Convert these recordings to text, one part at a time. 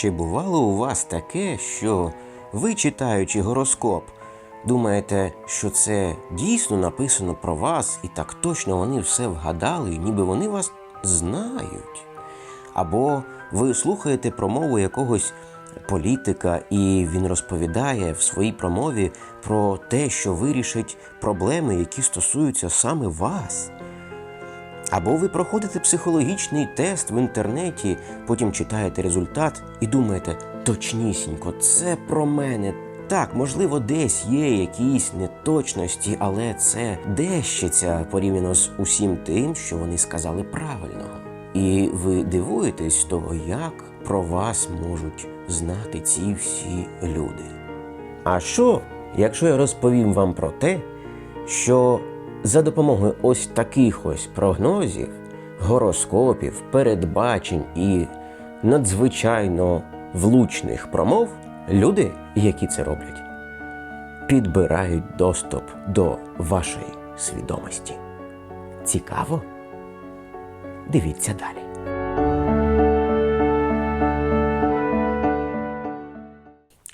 Чи бувало у вас таке, що ви, читаючи гороскоп, думаєте, що це дійсно написано про вас, і так точно вони все вгадали, ніби вони вас знають? Або ви слухаєте промову якогось політика, і він розповідає в своїй промові про те, що вирішить проблеми, які стосуються саме вас. Або ви проходите психологічний тест в інтернеті, потім читаєте результат і думаєте, точнісінько, це про мене. Так, можливо, десь є якісь неточності, але це дещиться порівняно з усім тим, що вони сказали правильного. І ви дивуєтесь того, як про вас можуть знати ці всі люди. А що, якщо я розповім вам про те, що за допомогою ось таких ось прогнозів, гороскопів, передбачень і надзвичайно влучних промов люди, які це роблять, підбирають доступ до вашої свідомості. Цікаво? Дивіться далі.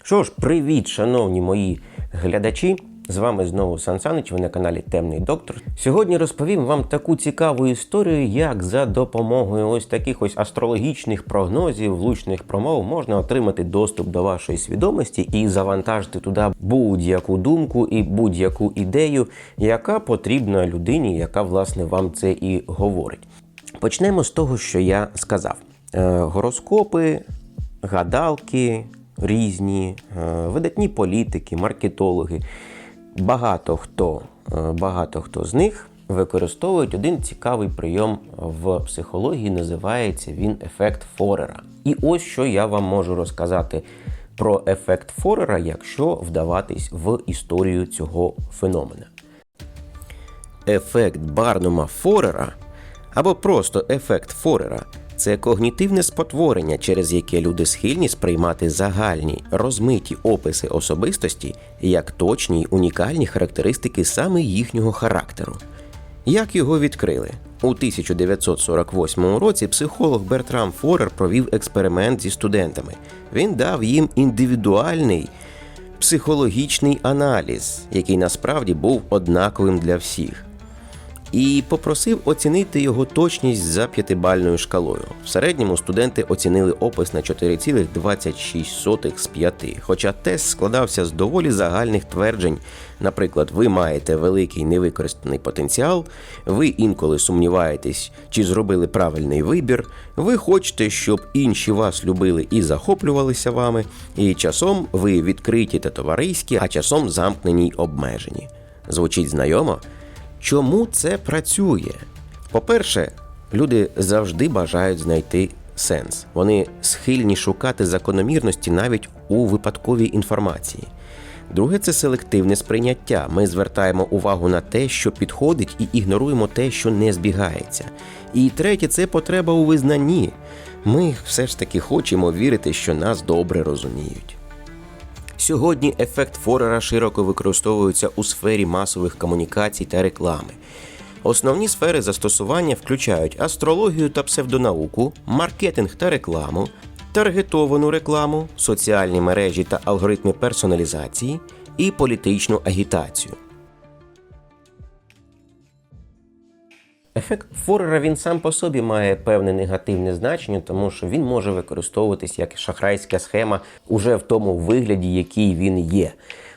Що ж, привіт, шановні мої глядачі! З вами знову Сан Санич, ви на каналі Темний Доктор. Сьогодні розповім вам таку цікаву історію, як за допомогою ось таких ось астрологічних прогнозів, влучних промов можна отримати доступ до вашої свідомості і завантажити туди будь-яку думку і будь-яку ідею, яка потрібна людині, яка власне вам це і говорить. Почнемо з того, що я сказав: Е, гороскопи, гадалки різні, е, видатні політики, маркетологи. Багато хто, е, багато хто з них використовують один цікавий прийом в психології, називається він ефект Форера. І ось що я вам можу розказати про ефект Форера, якщо вдаватись в історію цього феномена. Ефект Барнума Форера або просто ефект Форера це когнітивне спотворення, через яке люди схильні сприймати загальні розмиті описи особистості як точні й унікальні характеристики саме їхнього характеру. Як його відкрили? У 1948 році психолог Бертрам Форер провів експеримент зі студентами. Він дав їм індивідуальний психологічний аналіз, який насправді був однаковим для всіх. І попросив оцінити його точність за п'ятибальною шкалою. В середньому студенти оцінили опис на 4,26 з 5, хоча тест складався з доволі загальних тверджень. Наприклад, ви маєте великий невикористаний потенціал, ви інколи сумніваєтесь, чи зробили правильний вибір, ви хочете, щоб інші вас любили і захоплювалися вами, і часом ви відкриті та товариські, а часом замкнені й обмежені. Звучить знайомо? Чому це працює? По-перше, люди завжди бажають знайти сенс. Вони схильні шукати закономірності навіть у випадковій інформації. Друге це селективне сприйняття. Ми звертаємо увагу на те, що підходить, і ігноруємо те, що не збігається. І третє це потреба у визнанні. Ми все ж таки хочемо вірити, що нас добре розуміють. Сьогодні ефект Форера широко використовується у сфері масових комунікацій та реклами. Основні сфери застосування включають астрологію та псевдонауку, маркетинг та рекламу, таргетовану рекламу, соціальні мережі та алгоритми персоналізації і політичну агітацію. Ефект Форера він сам по собі має певне негативне значення, тому що він може використовуватись як шахрайська схема уже в тому вигляді, який він є.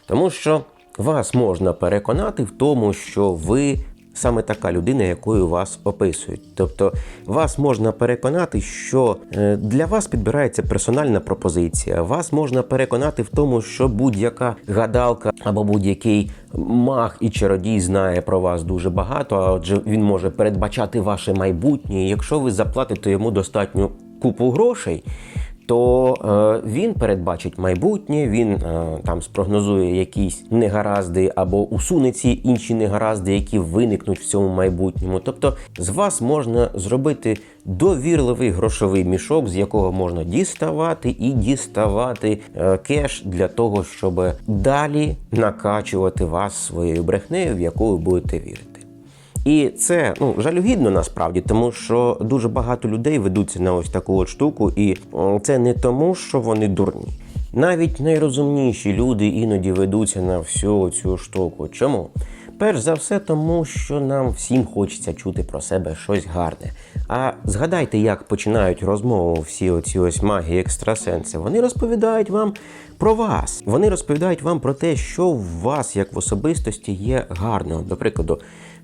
Тому що вас можна переконати в тому, що ви саме така людина, якою вас описують. Тобто вас можна переконати, що е, для вас підбирається персональна пропозиція. Вас можна переконати в тому, що будь-яка гадалка або будь-який маг і чародій знає про вас дуже багато, а отже, він може передбачати ваше майбутнє. І Якщо ви заплатите йому достатню купу грошей. То е, він передбачить майбутнє, він е, там спрогнозує якісь негаразди або усуне ці інші негаразди, які виникнуть в цьому майбутньому. Тобто з вас можна зробити довірливий грошовий мішок, з якого можна діставати і діставати е, кеш для того, щоб далі накачувати вас своєю брехнею, в яку ви будете вірити. І це ну жалюгідно насправді, тому що дуже багато людей ведуться на ось таку от штуку, і це не тому, що вони дурні. Навіть найрозумніші люди іноді ведуться на всю цю штуку. Чому? Перш за все, тому що нам всім хочеться чути про себе щось гарне. А згадайте, як починають розмову всі оці ось магії екстрасенси. Вони розповідають вам про вас. Вони розповідають вам про те, що в вас, як в особистості, є гарного. До прикладу,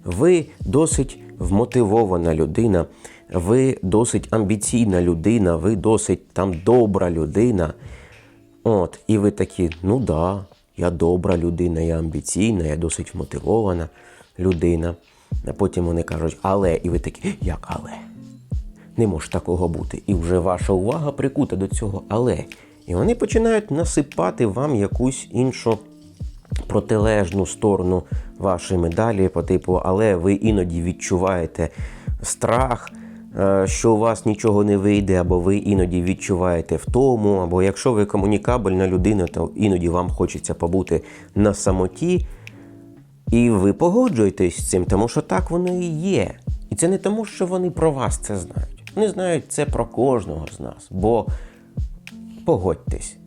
ви досить вмотивована людина, ви досить амбіційна людина, ви досить там добра людина. От, і ви такі, ну да, я добра людина, я амбіційна, я досить вмотивована людина. А потім вони кажуть, але, і ви такі, як але? Не може такого бути. І вже ваша увага прикута до цього але. І вони починають насипати вам якусь іншу протилежну сторону вашої медалі, по типу, але ви іноді відчуваєте страх, е, що у вас нічого не вийде, або ви іноді відчуваєте втому, або якщо ви комунікабельна людина, то іноді вам хочеться побути на самоті. І ви погоджуєтесь з цим, тому що так воно і є. І це не тому, що вони про вас це знають. Вони знають це про кожного з нас. Бо погодьтесь,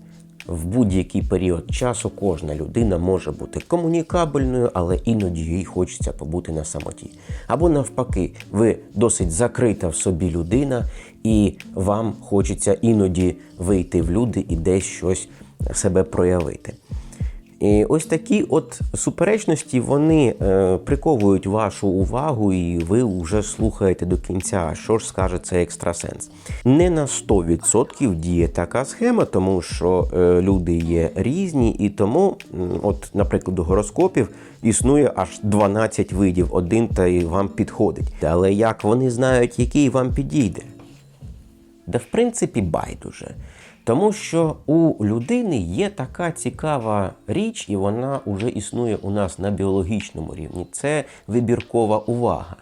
в будь-який період часу кожна людина може бути комунікабельною, але іноді їй хочеться побути на самоті. Або навпаки, ви досить закрита в собі людина, і вам хочеться іноді вийти в люди і десь щось себе проявити. І ось такі от суперечності вони е, приковують вашу увагу, і ви вже слухаєте до кінця, що ж скаже цей екстрасенс. Не на 100% діє така схема, тому що е, люди є різні, і тому, от, наприклад, у гороскопів існує аж 12 видів, один та й вам підходить. Але як вони знають, який вам підійде? Да, в принципі, байдуже. Тому що у людини є така цікава річ, і вона вже існує у нас на біологічному рівні. Це вибіркова увага.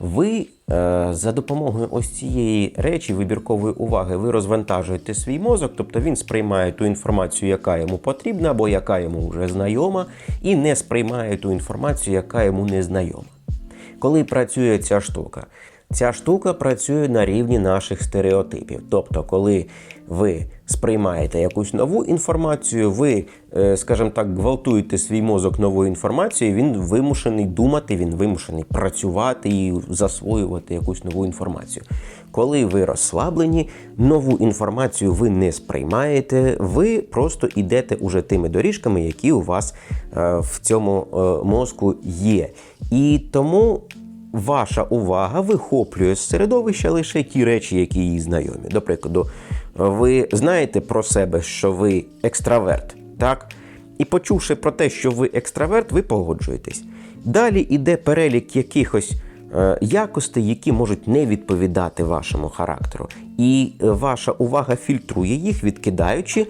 Ви е, за допомогою ось цієї речі, вибіркової уваги, ви розвантажуєте свій мозок, тобто він сприймає ту інформацію, яка йому потрібна, або яка йому вже знайома, і не сприймає ту інформацію, яка йому не знайома. Коли працює ця штука? Ця штука працює на рівні наших стереотипів. Тобто, коли ви сприймаєте якусь нову інформацію, ви, е, скажімо так, гвалтуєте свій мозок новою інформацією, він вимушений думати, він вимушений працювати і засвоювати якусь нову інформацію. Коли ви розслаблені, нову інформацію ви не сприймаєте, ви просто йдете уже тими доріжками, які у вас е, в цьому е, мозку є. І тому ваша увага вихоплює з середовища лише ті речі, які їй знайомі. До прикладу, ви знаєте про себе, що ви екстраверт, так? І почувши про те, що ви екстраверт, ви погоджуєтесь. Далі йде перелік якихось е, якостей, які можуть не відповідати вашому характеру. І е, ваша увага фільтрує їх, відкидаючи,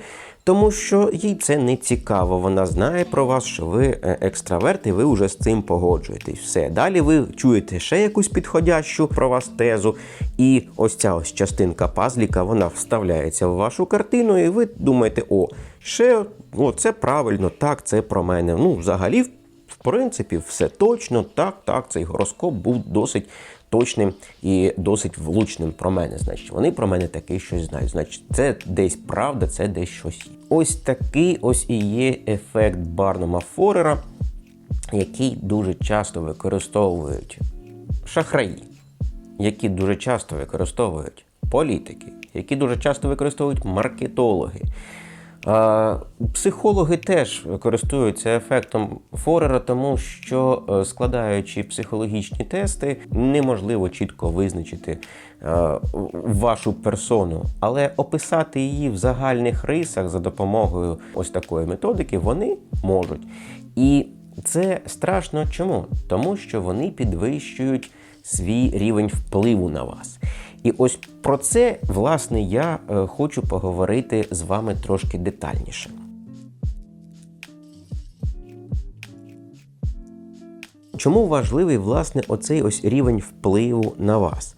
тому що їй це не цікаво. Вона знає про вас, що ви е, екстраверт, і ви вже з цим погоджуєтесь. Все. Далі ви чуєте ще якусь підходящу про вас тезу, і ось ця ось частинка пазліка, вона вставляється в вашу картину, і ви думаєте, о, ще о, це правильно, так, це про мене. Ну, взагалі, в принципі, все точно, так, так, цей гороскоп був досить точним і досить влучним про мене. Значить, вони про мене таке щось знають. Значить, це десь правда, це десь щось. Ось такий ось і є ефект Барнума Форера, який дуже часто використовують шахраї, які дуже часто використовують політики, які дуже часто використовують маркетологи. Психологи теж користуються ефектом Форера, тому що е, складаючи психологічні тести, неможливо чітко визначити е, вашу персону, але описати її в загальних рисах за допомогою ось такої методики вони можуть. І це страшно чому? Тому що вони підвищують свій рівень впливу на вас. І ось про це, власне, я е, хочу поговорити з вами трошки детальніше. Чому важливий, власне, оцей ось рівень впливу на вас?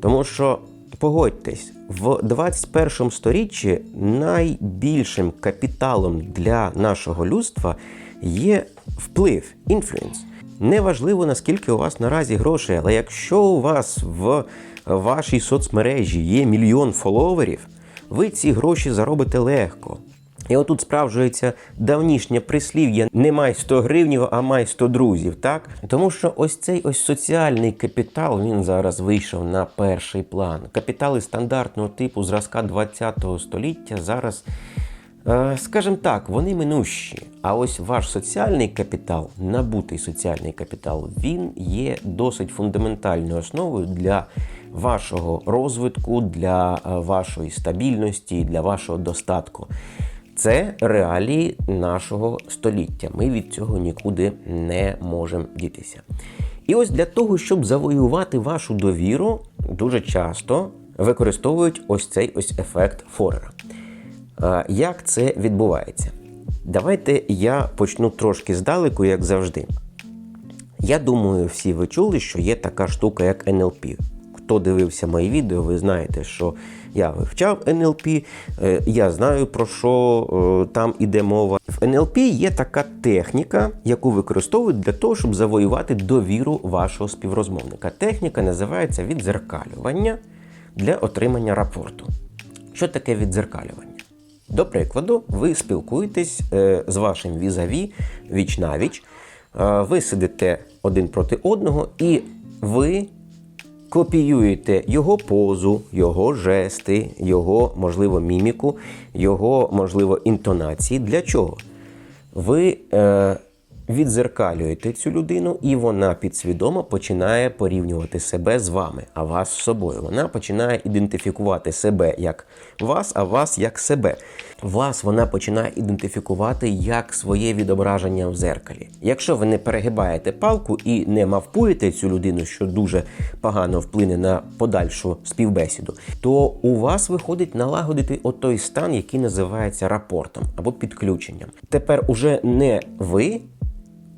Тому що, погодьтесь, в 21 сторіччі найбільшим капіталом для нашого людства є вплив, інфлюенс. Неважливо, наскільки у вас наразі грошей, але якщо у вас в вашій соцмережі є мільйон фоловерів, ви ці гроші заробите легко. І отут справджується давнішнє прислів'я не май 100 гривнів, а май 100 друзів, так? Тому що ось цей ось соціальний капітал він зараз вийшов на перший план. Капітали стандартного типу зразка 20-го століття зараз, е, скажімо так, вони минущі. А ось ваш соціальний капітал, набутий соціальний капітал, він є досить фундаментальною основою для вашого розвитку, для е, вашої стабільності, для вашого достатку. Це реалії нашого століття. Ми від цього нікуди не можемо дітися. І ось для того, щоб завоювати вашу довіру, дуже часто використовують ось цей ось ефект Форера. Як це відбувається? Давайте я почну трошки здалеку, як завжди. Я думаю, всі ви чули, що є така штука, як НЛП. Хто дивився мої відео, ви знаєте, що я вивчав НЛП, е, я знаю про що е, там іде мова. В НЛП є така техніка, яку використовують для того, щоб завоювати довіру вашого співрозмовника. Техніка називається відзеркалювання для отримання рапорту. Що таке відзеркалювання? До прикладу, ви спілкуєтесь е, з вашим візаві віч навіч, е, ви сидите один проти одного, і ви копіюєте його позу, його жести, його, можливо, міміку, його, можливо, інтонації. Для чого? Ви е, відзеркалюєте цю людину, і вона підсвідомо починає порівнювати себе з вами, а вас з собою. Вона починає ідентифікувати себе як вас, а вас як себе. Вас вона починає ідентифікувати як своє відображення в зеркалі. Якщо ви не перегибаєте палку і не мавпуєте цю людину, що дуже погано вплине на подальшу співбесіду, то у вас виходить налагодити отой стан, який називається рапортом або підключенням. Тепер уже не ви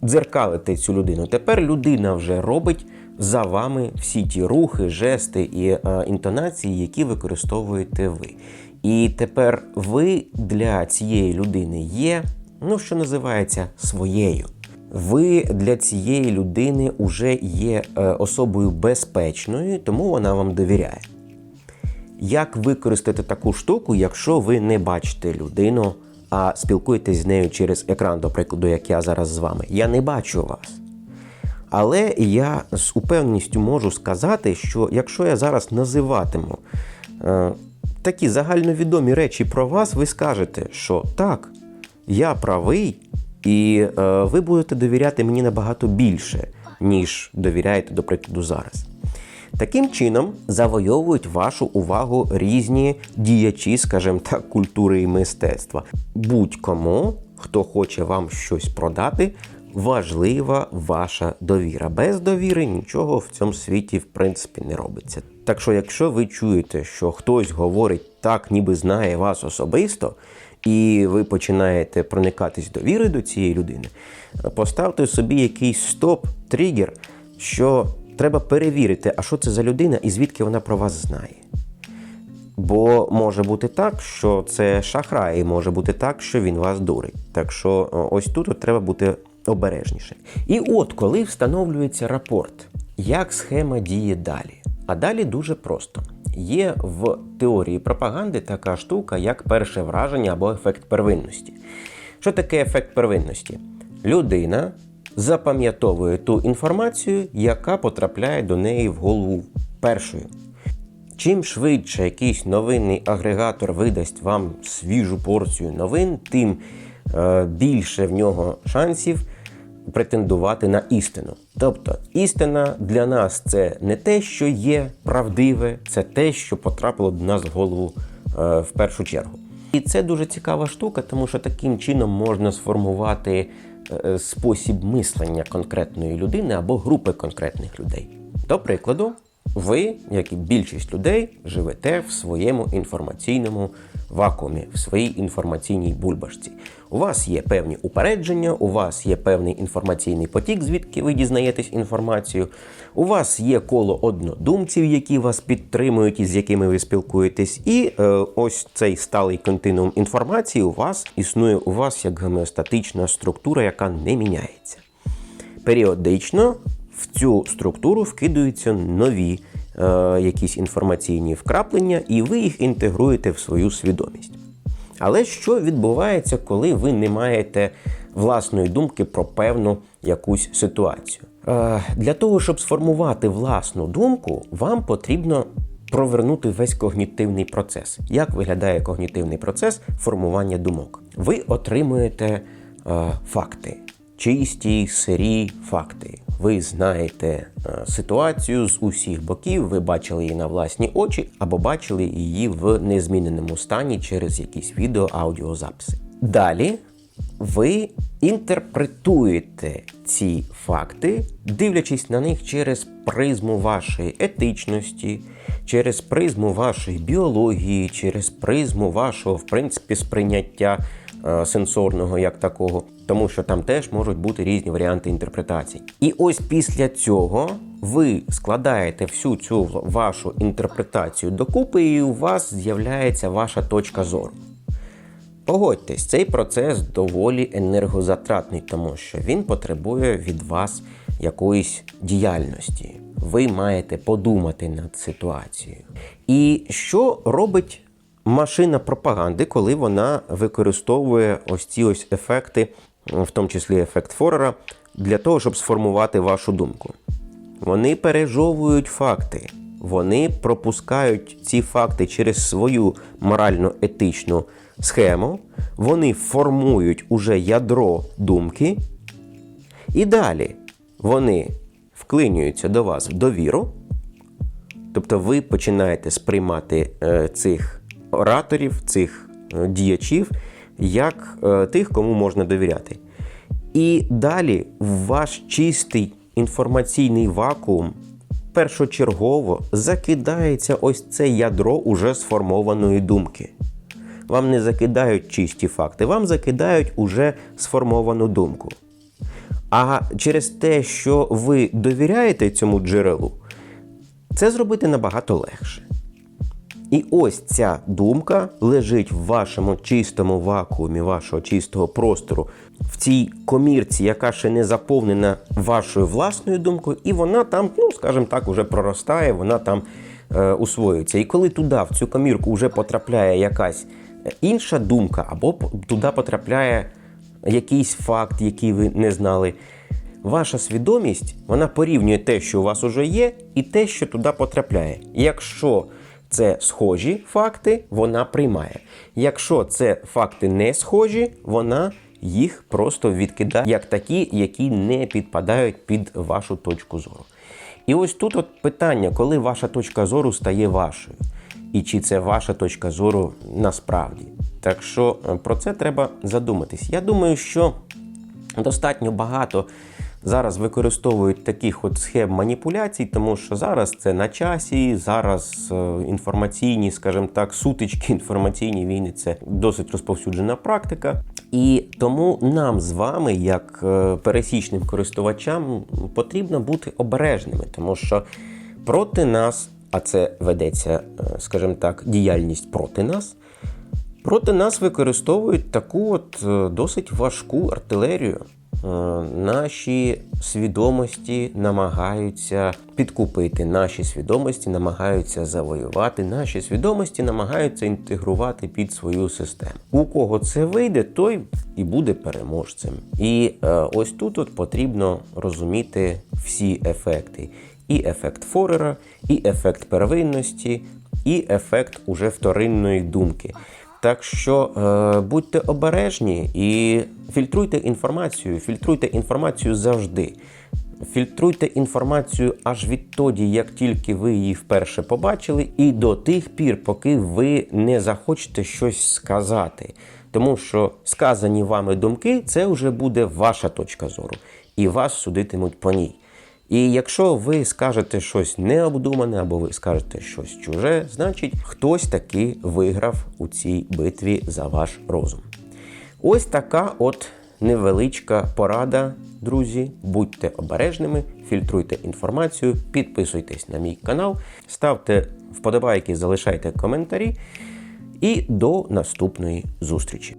дзеркалите цю людину. Тепер людина вже робить за вами всі ті рухи, жести і е, інтонації, які використовуєте ви. І тепер ви для цієї людини є, ну що називається, своєю. Ви для цієї людини вже є е, особою безпечною, тому вона вам довіряє. Як використати таку штуку, якщо ви не бачите людину, а спілкуєтесь з нею через екран, до прикладу, як я зараз з вами? Я не бачу вас. Але я з упевненістю можу сказати, що якщо я зараз називатиму е, такі загальновідомі речі про вас, ви скажете, що так, я правий, і е, ви будете довіряти мені набагато більше, ніж довіряєте, до прикладу, зараз. Таким чином завойовують вашу увагу різні діячі, скажімо так, культури і мистецтва. Будь-кому, хто хоче вам щось продати, важлива ваша довіра. Без довіри нічого в цьому світі в принципі не робиться. Так що, якщо ви чуєте, що хтось говорить так, ніби знає вас особисто, і ви починаєте проникатись довіри до цієї людини, поставте собі якийсь стоп-тригер, що треба перевірити, а що це за людина і звідки вона про вас знає. Бо може бути так, що це шахрай, і може бути так, що він вас дурить. Так що ось тут от треба бути обережніше. І от коли встановлюється рапорт, як схема діє далі. А далі дуже просто. Є в теорії пропаганди така штука, як перше враження або ефект первинності. Що таке ефект первинності? Людина запам'ятовує ту інформацію, яка потрапляє до неї в голову першою. Чим швидше якийсь новинний агрегатор видасть вам свіжу порцію новин, тим е, більше в нього шансів претендувати на істину. Тобто, істина для нас це не те, що є правдиве, це те, що потрапило до нас в голову е, в першу чергу. І це дуже цікава штука, тому що таким чином можна сформувати спосіб мислення конкретної людини або групи конкретних людей. До прикладу, ви, як і більшість людей, живете в своєму інформаційному вакуумі, в своїй інформаційній бульбашці. У вас є певні упередження, у вас є певний інформаційний потік, звідки ви дізнаєтесь інформацію. У вас є коло однодумців, які вас підтримують і з якими ви спілкуєтесь. І е, ось цей сталий континуум інформації у вас існує у вас як гомеостатична структура, яка не міняється. періодично цю структуру вкидаються нові е, якісь інформаційні вкраплення, і ви їх інтегруєте в свою свідомість. Але що відбувається, коли ви не маєте власної думки про певну якусь ситуацію? Е, Для того, щоб сформувати власну думку, вам потрібно провернути весь когнітивний процес. Як виглядає когнітивний процес формування думок? Ви отримуєте е, факти, чисті, сирі факти. Ви знаєте е, ситуацію з усіх боків, ви бачили її на власні очі або бачили її в незміненому стані через якісь відео, аудіозаписи. Далі ви інтерпретуєте ці факти, дивлячись на них через призму вашої етичності, через призму вашої біології, через призму вашого, в принципі, сприйняття е, сенсорного як такого, тому що там теж можуть бути різні варіанти інтерпретацій. І ось після цього ви складаєте всю цю вашу інтерпретацію докупи, і у вас з'являється ваша точка зору. Погодьтесь, цей процес доволі енергозатратний, тому що він потребує від вас якоїсь діяльності. Ви маєте подумати над ситуацією. І що робить машина пропаганди, коли вона використовує ось ці ось ефекти, в тому числі ефект Форера, для того, щоб сформувати вашу думку? Вони пережовують факти. Вони пропускають ці факти через свою морально-етичну схему, вони формують уже ядро думки, і далі вони вклинюються до вас в довіру. Тобто ви починаєте сприймати е, цих ораторів, цих е, діячів як е, тих, кому можна довіряти. І далі ваш чистий інформаційний вакуум першочергово закидається ось це ядро уже сформованої думки. Вам не закидають чисті факти, вам закидають уже сформовану думку. А через те, що ви довіряєте цьому джерелу, це зробити набагато легше. І ось ця думка лежить в вашому чистому вакуумі, вашого чистого простору, в цій комірці, яка ще не заповнена вашою власною думкою, і вона там, ну скажімо так, уже проростає, вона там е, усвоюється. І коли туди, в цю комірку, вже потрапляє якась інша думка, або туди потрапляє якийсь факт, який ви не знали. Ваша свідомість вона порівнює те, що у вас уже є, і те, що туди потрапляє. Якщо це схожі факти, вона приймає. Якщо це факти не схожі, вона їх просто відкидає як такі, які не підпадають під вашу точку зору. І ось тут от питання, коли ваша точка зору стає вашою. І чи це ваша точка зору насправді. Так що е, про це треба задуматись. Я думаю, що достатньо багато зараз використовують таких от схем маніпуляцій, тому що зараз це на часі, зараз е, інформаційні, скажімо так, сутички, інформаційні війни це досить розповсюджена практика. І тому нам з вами, як е, пересічним користувачам, потрібно бути обережними, тому що проти нас, а це ведеться, е, скажімо так, діяльність проти нас. Проти нас використовують таку от досить важку артилерію. Е, наші свідомості намагаються підкупити, наші свідомості намагаються завоювати, наші свідомості намагаються інтегрувати під свою систему. У кого це вийде, той і буде переможцем. І е, ось тут от потрібно розуміти всі ефекти: і ефект Форера, і ефект первинності, і ефект уже вторинної думки. Так що е, будьте обережні і фільтруйте інформацію, фільтруйте інформацію завжди. Фільтруйте інформацію аж відтоді, як тільки ви її вперше побачили, і до тих пір, поки ви не захочете щось сказати. Тому що сказані вами думки це вже буде ваша точка зору, і вас судитимуть по ній. І якщо ви скажете щось необдумане, або ви скажете щось чуже, значить хтось таки виграв у цій битві за ваш розум. Ось така от невеличка порада, друзі. Будьте обережними, фільтруйте інформацію, підписуйтесь на мій канал, ставте вподобайки, залишайте коментарі. І до наступної зустрічі!